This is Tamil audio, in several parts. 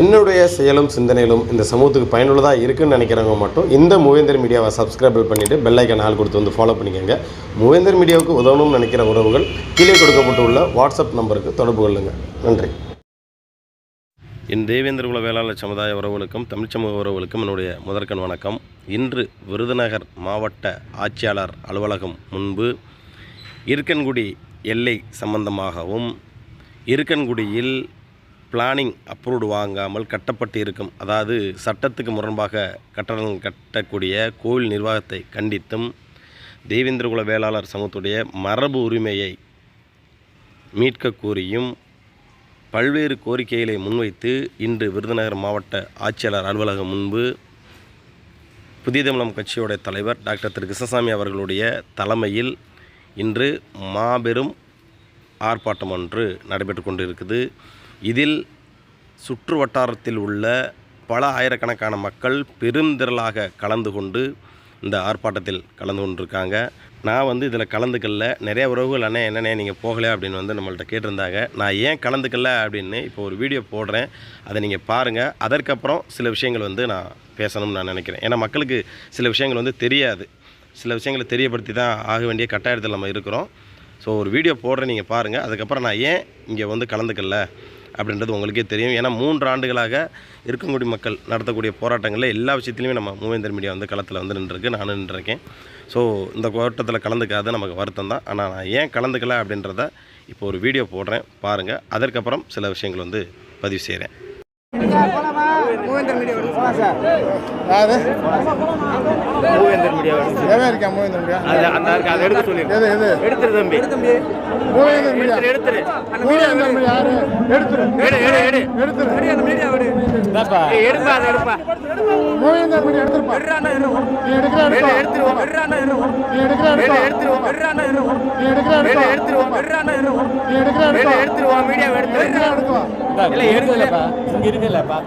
என்னுடைய செயலும் சிந்தனையிலும் இந்த சமூகத்துக்கு பயனுள்ளதாக இருக்குன்னு நினைக்கிறவங்க மட்டும் இந்த மூவேந்தர் மீடியாவை சப்ஸ்கிரைப் பண்ணிவிட்டு பெல்லைக்கன் ஆள் கொடுத்து வந்து ஃபாலோ பண்ணிக்கோங்க. மூவேந்தர் மீடியாவுக்கு உதவணும்னு நினைக்கிற உறவுகள் கீழே கொடுக்கப்பட்டுள்ள வாட்ஸ்அப் நம்பருக்கு தொடர்பு கொள்ளுங்கள் நன்றி. என் தேவேந்திர குல வேளாளர் சமுதாய உறவுகளுக்கும் தமிழ் சமூக உறவுகளுக்கும் என்னுடைய முதற்கண் வணக்கம். இன்று விருதுநகர் மாவட்ட ஆட்சியாளர் அலுவலகம் முன்பு இருக்கன்குடி எல்லை சம்பந்தமாகவும் இருக்கன்குடியில் பிளானிங் அப்ரூவ்டு வாங்காமல் கட்டப்பட்டு இருக்கும் அதாவது சட்டத்துக்கு முரண்பாக கட்டடங்கள் கட்டக்கூடிய கோவில் நிர்வாகத்தை கண்டித்தும் தேவேந்திரகுல வேளாளர் சமூகத்துடைய மரபு உரிமையை மீட்க கோரியும் பல்வேறு கோரிக்கைகளை முன்வைத்து இன்று விருதுநகர் மாவட்ட ஆட்சியாளர் அலுவலகம் முன்பு புதிய தமிழம் கட்சியோட தலைவர் டாக்டர் திரு கிருஷ்ணசாமி அவர்களுடைய தலைமையில் இன்று மாபெரும் ஆர்ப்பாட்டம் ஒன்று நடைபெற்று கொண்டிருக்குது. இதில் சுற்று வட்டாரத்தில் உள்ள பல ஆயிரக்கணக்கான மக்கள் பெருந்திரளாக கலந்து கொண்டு இந்த ஆர்ப்பாட்டத்தில் கலந்து கொண்டிருக்காங்க. நான் வந்து இதில் கலந்துக்கல. நிறைய உறவுகள் அண்ணே என்னண்ணே நீங்கள் போகலை? அப்படின்னு வந்து நம்மள்ட்ட கேட்டிருந்தாங்க. நான் ஏன் கலந்துக்கல அப்படின்னு இப்போ ஒரு வீடியோ போடுறேன். அதை நீங்கள் பாருங்கள் அதற்கப்புறம் சில விஷயங்கள் வந்து நான் பேசணும்னு நான் நினைக்கிறேன். ஏன்னா மக்களுக்கு சில விஷயங்கள் வந்து தெரியாது. சில விஷயங்களை தெரியப்படுத்தி தான் ஆக வேண்டிய கட்டாயத்தில் நம்ம இருக்கிறோம். ஸோ ஒரு வீடியோ போடுறேன் நீங்கள் பாருங்கள் அதுக்கப்புறம் நான் ஏன் இங்கே வந்து கலந்துக்கல? அப்படின்றது உங்களுக்கே தெரியும். ஏன்னா மூன்று ஆண்டுகளாக இருக்கங்குடி மக்கள் நடத்தக்கூடிய போராட்டங்களில் எல்லா விஷயத்துலையுமே நம்ம மூவேந்தர் மீடியா வந்து களத்தில் வந்து நின்றுருக்கு. நானும் நின்றுருக்கேன். ஸோ இந்த போராட்டத்தில் கலந்துக்காத நமக்கு வருத்தம் தான். ஆனால் நான் ஏன் கலந்துக்கல அப்படின்றத இப்போ ஒரு வீடியோ போடுறேன். பாருங்கள் அதற்கப்புறம் சில விஷயங்கள் வந்து பதிவு செய்கிறேன் யாரு? மூவேந்தர் மீடியா வருது. எவன் இருக்கா மூவேந்தர் மீடியா? அது அந்த இருக்கு, அதை எடுக்க சொல்லி எது எது? எடுத்துரு தம்பி. மூவேந்தர் மீடியா. எடுத்துரு. மூவேந்தர் மீடியா யாரு? எடுத்துரு. எடு எடு எடு. எடுத்துரு. ஏய், எடுப்பா அதை எடுப்பா. மூவேந்தர் மீடியா எடுத்துருப்பா. நீ எடுக்கிற வெளில எடுப்பா எடுத்துருவோம் நீ எடுக்கிற வெளில எடுப்பா எடுத்துருவோம் நீ எடுக்கிற வெளில எடுப்பா எடுத்துருவோம் நீ எடுக்கிற வெளில எடுப்பா எடுத்துருவோம் மீடியா எடுத்து இல்ல எடுக்கலப்பா. இங்க இருக்குல்லப்பா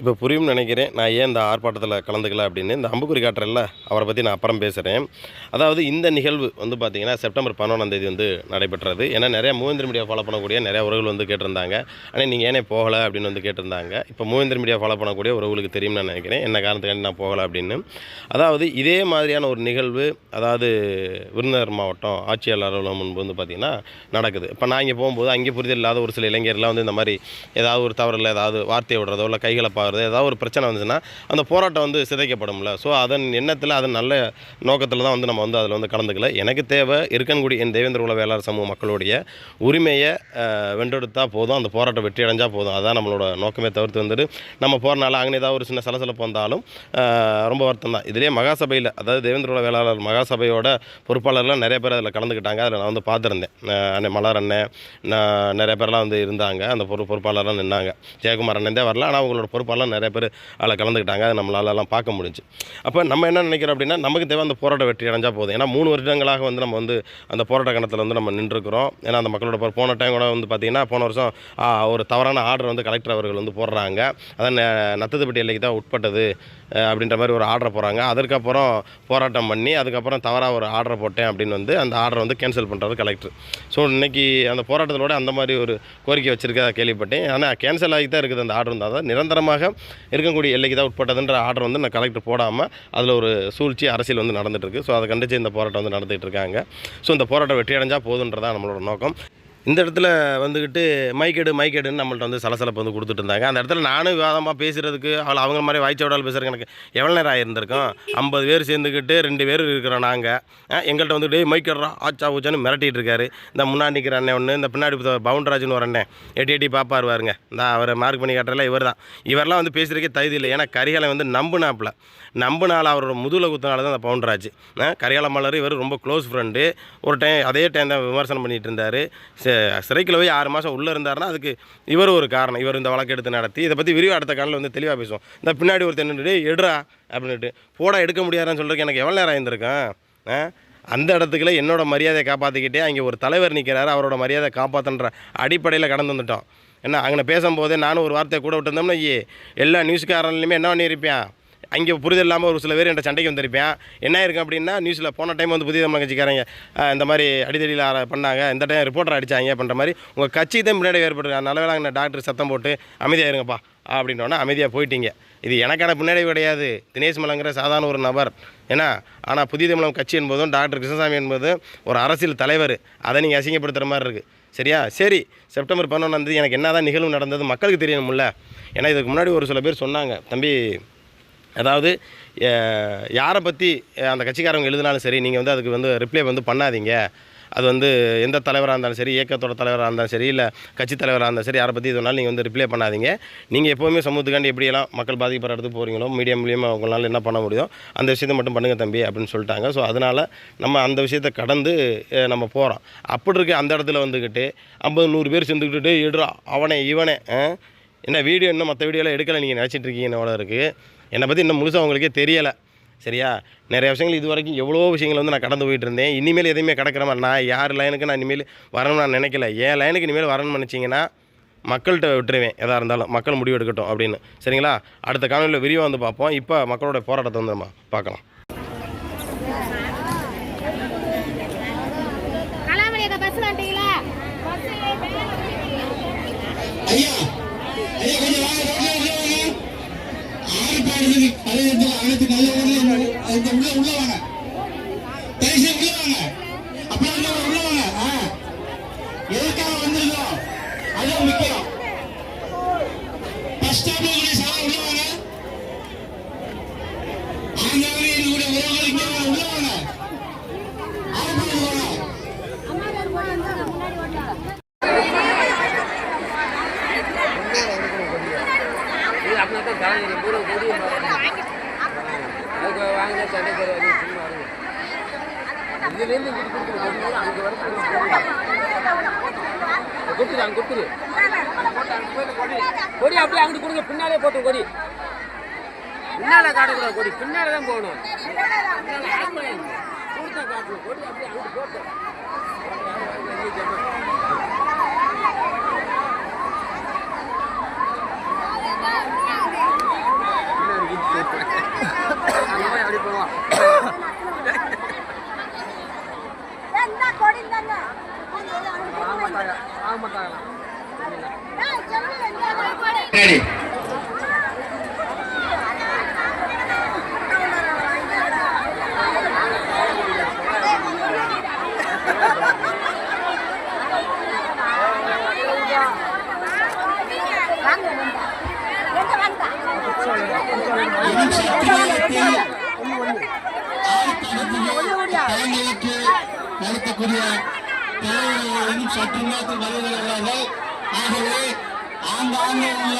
இப்போ புரியும்னு நினைக்கிறேன். நான் ஏன் இந்த ஆர்ப்பாட்டத்தில் கலந்துக்கல அப்படின்னு? இந்த அம்புக்குறி காட்டுறல அவரை பற்றி நான் அப்புறம் பேசுகிறேன் அதாவது இந்த நிகழ்வு வந்து பார்த்திங்கன்னா செப்டம்பர் பதினொன்றாம் தேதி வந்து நடைபெற்றது. ஏன்னா நிறைய மூவேந்திர மீடியா ஃபாலோ பண்ணக்கூடிய நிறைய உறவுகள் வந்து கேட்டிருந்தாங்க. ஆனால் நீங்கள் ஏனே போகலை அப்படின்னு வந்து கேட்டிருந்தாங்க. இப்போ மூவேந்திர மீடியா ஃபாலோ பண்ணக்கூடிய உறவுகளுக்கு தெரியும்னு நான் நினைக்கிறேன். என்ன காரணத்துக்காண்டி நான் போகலை அப்படின்னு. அதாவது இதே மாதிரியான ஒரு நிகழ்வு அதாவது விருதுநகர் மாவட்டம் ஆட்சியாளர் அலுவலகம் முன்பு வந்து பார்த்திங்கன்னா நடக்குது. இப்போ நான் இங்கே போகும்போது அங்கே புரிதல் இல்லாத ஒரு சில இளைஞர்லாம் வந்து இந்த மாதிரி ஏதாவது ஒரு தவறில் ஏதாவது வார்த்தையை விடுறதோ இல்லை கைகளை பா ஆகுறது ஏதாவது ஒரு பிரச்சனை வந்துச்சுன்னா அந்த போராட்டம் வந்து சிதைக்கப்படும்ல. ஸோ அதன் எண்ணத்தில் அதன் நல்ல நோக்கத்தில் தான் வந்து நம்ம வந்து அதில் வந்து கலந்துக்கல. எனக்கு தேவை இருக்கன்குடி என் தேவேந்திர குல வேளாளர் சமூக மக்களுடைய உரிமையை வென்றெடுத்தால் போதும் அந்த போராட்டம் வெற்றி அடைஞ்சால் போதும். அதான் நம்மளோட நோக்கமே தவிர்த்து வந்துட்டு நம்ம போகிறனால அங்கே ஏதாவது ஒரு சின்ன சலசலப்பு வந்தாலும் ரொம்ப வருத்தம் தான். இதுலேயே மகாசபையில் அதாவது தேவேந்திர குல வேளாளர் மகாசபையோட பொறுப்பாளர்லாம் நிறைய பேர் அதில் கலந்துக்கிட்டாங்க. அதில் நான் வந்து பார்த்துருந்தேன். அண்ணன் மலர் அண்ணன் நான் நிறைய பேர்லாம் வந்து இருந்தாங்க. அந்த பொறு பொறுப்பாளர்லாம் நின்னாங்க. ஜெயக்குமார் அண்ணன் தான் வரல. ஆனால் அவங்களோட பொறுப்பாளர் நிறைய பேர் அதில் கலந்துக்கிட்டாங்க. அதை நம்மளால எல்லாம் பார்க்க முடிஞ்சு. அப்போ நம்ம என்ன நினைக்கிறோம் அப்படின்னா நமக்கு தேவை அந்த போராட்ட வெற்றி அடைஞ்சால் போதும். ஏன்னா மூணு வருடங்களாக வந்து நம்ம வந்து அந்த போராட்ட கணத்தில் வந்து நம்ம நின்றுருக்கிறோம். ஏன்னா அந்த மக்களோட போன டைம் கூட வந்து பார்த்திங்கன்னா போன வருஷம் ஒரு தவறான ஆர்டர் வந்து கலெக்டர் அவர்கள் வந்து போடுறாங்க. அதான் நத்தத்துப்பட்டி எல்லைக்கு தான் உட்பட்டது அப்படின்ற மாதிரி ஒரு ஆர்டர் போடுறாங்க. அதற்கப்புறம் போராட்டம் பண்ணி அதுக்கப்புறம் தவறாக ஒரு ஆர்டர் போட்டேன் அப்படின்னு வந்து அந்த ஆர்டரை வந்து கேன்சல் பண்ணுறாரு கலெக்டர் ஸோ இன்னைக்கு அந்த போராட்டத்திலோட அந்த மாதிரி ஒரு கோரிக்கை வச்சிருக்கதா கேள்விப்பட்டேன். ஆனால் கேன்சல் ஆகி தான் இருக்குது அந்த ஆர்டர் இருந்தால் தான் நிரந்தரமாக இருக்கக்கூடிய எல்லைக்கு தான் உட்பட்டதுன்ற ஆர்டர் வந்து நான் கலெக்டர் போடாமல் அதில் ஒரு சூழ்ச்சி அரசியல் வந்து நடந்துகிட்ருக்கு ஸோ அதை கண்டித்து இந்த போராட்டம் வந்து நடந்துகிட்டு இருக்காங்க. ஸோ இந்த போராட்டம் வெற்றி அடைஞ்சால் போதுன்றதான் நம்மளோட நோக்கம். இந்த இடத்துல வந்துக்கிட்டு மைக்கெடு மைக்கெடுன்னு நம்மள்ட்ட வந்து சலசலப்பு வந்து கொடுத்துட்டு இருந்தாங்க. அந்த இடத்துல நானும் விவாதமாக பேசுகிறதுக்கு அவள் அவங்க மாதிரி வாய்ச்சோடால் பேசுகிறதுக்கு எனக்கு எவ்வளோ நேரம் ஆயிருந்திருக்கும்? ஐம்பது பேர் சேர்ந்துக்கிட்டு ரெண்டு பேர் இருக்கிறோம் நாங்கள் எங்கள்கிட்ட வந்து டே மைக் ஆச்சா ஊச்சான்னு மிரட்டிட்டு இருக்காரு. இந்த முன்னாடி நிற்கிற அண்ணன் ஒன்று இந்த பின்னாடி இப்ப பவுண்டராஜ்னு ஒரு அண்ணன். எட்டி எட்டி பாப்பார் பாருங்க. இந்த அவர் மார்க் பண்ணி காட்டுறல இவர் தான் இவரெல்லாம் வந்து பேசுகிறதுக்கே தகுதி இல்லை. ஏன்னா கரிகாலை வந்து நம்புனாப்பில். நம்பினால அவரோட முதுகில் குத்தினால தான் அந்த பவுண்டராஜ் கரிகால மலர் இவர் ரொம்ப க்ளோஸ் ஃப்ரெண்டு ஒரு டைம் அதே டைம் தான் விமர்சனம் பண்ணிகிட்டு இருந்தார். சிறைக்குள்ள போய் ஆறு மாதம் உள்ளே இருந்தாருன்னா அதுக்கு இவர் ஒரு காரணம். இவர் இந்த வழக்கு எடுத்து நடத்தி இதை பற்றி விரிவாக அடுத்த காலில் வந்து தெளிவாக பேசுவோம். இந்த பின்னாடி ஒருத்தர் நின்றுட்டு எடுறா அப்படின்ட்டு போடா எடுக்க முடியாதுன்னு சொல்கிறதுக்கு எனக்கு எவ்வளோ நேரம் ஆயிருந்திருக்கேன் அந்த இடத்துக்குள்ள என்னோடய மரியாதையை காப்பாற்றிக்கிட்டே அங்கே ஒரு தலைவர் நிற்கிறாரு அவரோட மரியாதை காப்பாற்றுன்ற அடிப்படையில் கடந்து வந்துட்டோம். என்ன அங்கே பேசும்போதே நானும் ஒரு வார்த்தையை கூட விட்டுருந்தோம்னா ஐயே எல்லா நியூஸ்காரன்லையுமே என்ன பண்ணியிருப்பேன் அங்கே புரிதல் இல்லாமல் ஒரு சில பேர் என்கிட்ட சண்டைக்கு வந்திருப்பேன். என்ன இருக்கும் அப்படின்னா நியூஸில் போன டைம் வந்து புதிய தமிழ் கட்சிக்காரங்க இந்த மாதிரி அடிதடியில் பண்ணாங்க. இந்த டைம் ரிப்போர்ட்டர் அடித்தாங்க பண்ணுற மாதிரி உங்கள் கட்சி தான் முன்னாடி ஏற்பட்டுருக்காங்க நல்ல வேலை டாக்டர் சத்தம் போட்டு அமைதியாக இருங்கப்பா அப்படின்னோடனே அமைதியாக போயிட்டீங்க. இது எனக்கான பின்னாடி கிடையாது. தினேஷ் மலங்கிற சாதாரண ஒரு நபர். ஏன்னா ஆனால் புதிய தமிழகம் கட்சி என்பதும் டாக்டர் கிருஷ்ணசாமி என்பதும் ஒரு அரசியல் தலைவர். அதை நீங்கள் அசிங்கப்படுத்துகிற மாதிரி இருக்குது சரியா? சரி செப்டம்பர் பதினொன்றாந்தேதி எனக்கு என்ன தான் நிகழ்வு நடந்தது மக்களுக்கு தெரியணும்ல. ஏன்னா இதுக்கு முன்னாடி ஒரு சில பேர் சொன்னாங்க தம்பி அதாவது யாரை பற்றி அந்த கட்சிக்காரங்க எழுதினாலும் சரி நீங்கள் வந்து அதுக்கு வந்து ரிப்ளை வந்து பண்ணாதீங்க. அது வந்து எந்த தலைவராக இருந்தாலும் சரி இயக்கத்தோட தலைவராக இருந்தாலும் சரி இல்லை கட்சி தலைவராக இருந்தாலும் சரி யாரை பற்றி இதனால நீங்கள் வந்து ரிப்ளை பண்ணாதீங்க. நீங்கள் எப்போவுமே சமூகத்துக்காண்டி எப்படியெல்லாம் மக்கள் பாதிக்கப்படுற இடத்துக்கு போகிறீங்களோ மீடியா மூலியமாக உங்களால் என்ன பண்ண முடியும் அந்த விஷயத்தை மட்டும் பண்ணுங்கள் தம்பி அப்படின்னு சொல்லிட்டாங்க. ஸோ அதனால் நம்ம அந்த விஷயத்தை கடந்து நம்ம போகிறோம் அப்படி இருக்க அந்த இடத்துல வந்துக்கிட்டு ஐம்பது நூறு பேர் சேர்ந்துக்கிட்டு எடுறா அவனே இவனே என்ன வீடியோ இன்னும் மற்ற வீடியோலாம் எடுக்கலை நீங்கள் நினச்சிட்டு இருக்கீங்க என்னோட இருக்குது என்னை பற்றி இன்னும் முழுசாக உங்களுக்கே தெரியலை சரியா நிறைய விஷயங்கள் இது வரைக்கும் எவ்வளோ விஷயங்கள் வந்து நான் கடந்து போயிட்டு இருந்தேன் இனிமேல் எதையுமே கடக்கிற மாதிரி நான் யார் லைனுக்கு நான் இனிமேல் வரணும்னு நான் நினைக்கல என் லைனுக்கு இனிமேல் வரணும்னு நினச்சிங்கன்னா மக்கள்கிட்ட விட்டுருவேன் எதாக இருந்தாலும் மக்கள் முடிவு எடுக்கட்டும் அப்படின்னு சரிங்களா அடுத்த காணொலியில் விரிவாக வந்து பார்ப்போம் இப்போ மக்களோட போராட்டத்தை வந்து நம்ம பார்க்கலாம் ஐயா ஐயா கொஞ்சம் உள்ள வாங்க பழைய அனைத்து நல்ல உள்ள உள்ள வாங்க. தயவுசெய்து உள்ள வாங்க. அப்படி உள்ள வாங்க, எதுக்காக வந்திருக்கோம்? அதுவும் முக்கியம் பஸ் ஸ்டாப்ல கூட சார் உள்ள வாங்க ஆங்காவே இருக்கக்கூடிய உறவுகள் இங்கே வாங்க உள்ள வாங்க ஆறு பாடு வாங்க இது அப்படின்னா தான் தலைவர் பூரா கொடி அதுக்கு வாங்க சண்டை தெரியாது சும்மா இருங்க இதுலேருந்து இங்கிட்டு கொடுத்துரு கொடி அங்கே வர கொடுத்துரு அங்கே கொடுத்துரு கொடி அப்படியே அங்கிட்டு கொடுங்க பின்னாலே போட்டு கொடி. பின்னால காட்டக்கூடாது கொடி பின்னால தான் போகணும். ஆமா, கொடுத்தா காட்டணும் கொடி அப்படியே அங்கிட்டு போட்டு பின்னாடி இடிச்சு போட்டு. அங்க போய் அப்படி போவோம் ஆமாட்டாங்க ஆமாட்டாங்க ready. இன்னும் சற்று நேரத்தில் ஆர்ப்பாட்டத்திற்கு தலைமையேற்று நடத்தக்கூடிய தலைவர்கள் சற்று நேரத்தில் வருகிறார்கள் ஆகவே ஆங்காங்கே உள்ள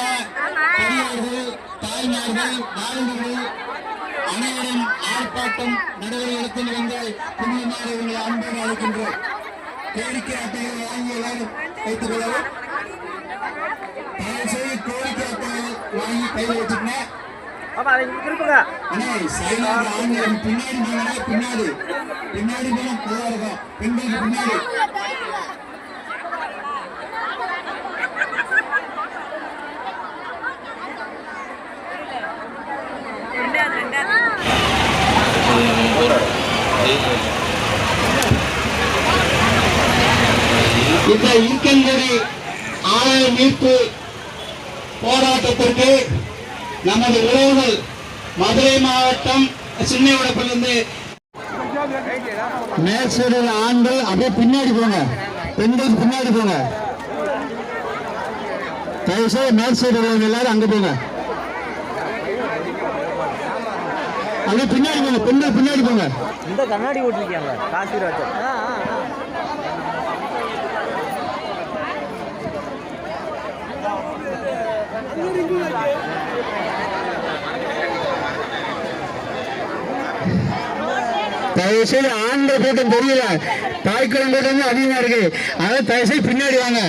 பெரியவர்கள் தாய்மார்கள் வாழ்ந்தவர்கள் அனைவரும் ஆர்ப்பாட்டம் நடைபெற வந்து புண்ணியமாக உங்களை அன்போடு அழைக்கின்றோம் கோரிக்கை அட்டையை வாங்கி எல்லாரும் வைத்துக் கொள்ளவும் தயவுசெய்து கோரிக்கை அட்டையை வாங்கி கையில் வச்சுக்கங்க பாப்பா அதை திருப்புங்க. பின்னாடி பின்னாடி. பின்னாடி இந்த ஈக்கங்குடி ஆலய மீட்பு போராட்டத்திற்கு நமது உறவுகள் மதுரை மாவட்டம் சின்ன உடப்பிலிருந்து மேற்சூரில் ஆண்கள் அப்படியே பின்னாடி போங்க. பெண்கள் பின்னாடி போங்க. தயவுசெய்து மேற்சூரில் உள்ளவங்க எல்லாரும் அங்க போங்க. அப்படியே பின்னாடி போங்க. பெண்கள் பின்னாடி போங்க. இந்த கண்ணாடி ஓட்டிருக்காங்க காசிராஜ். தயவுசெய்து ஆண்கள் கூட்டம் தெரியல தாய்க்குளம் கூட்டம் வந்து அதிகமாக இருக்கு. அதாவது தயவுசெய்து பின்னாடி வாங்க.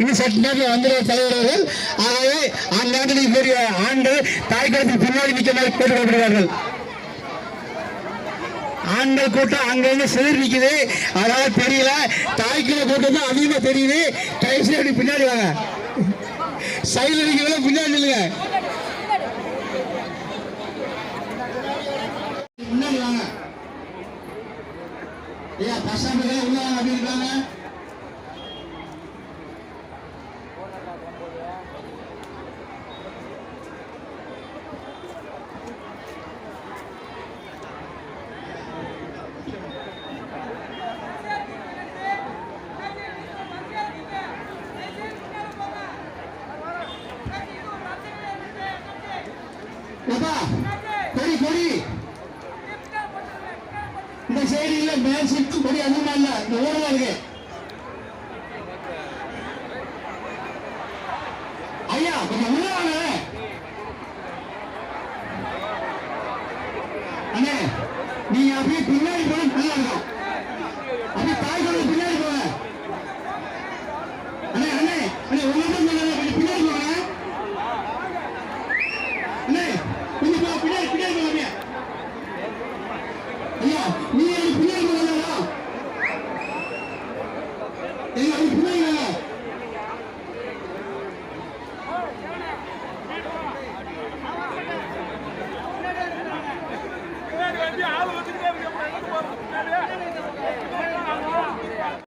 இன்னும் சற்று நேரத்தில் வந்துடுற தலைவர்கள் ஆகவே அந்த இடத்துல பெரிய ஆண்கள் தாய்க்குளத்துக்கு பின்னாடி நிற்க மாதிரி கேட்டுக்கொள்ளப்படுகிறார்கள் ஆண்கள் கூட்டம் அங்கிருந்து சிதறி நிற்குது அதனால தெரியல. தாய்க்குள கூட்டம் தான் அதிகமாக தெரியுது. தயவுசெய்து அப்படி பின்னாடி வாங்க. சைடில் இருக்கிறவங்க பின்னாடி நில்லுங்க. شبهنا بالبنات Baba! அதிகமா ஐயா கொஞ்சம்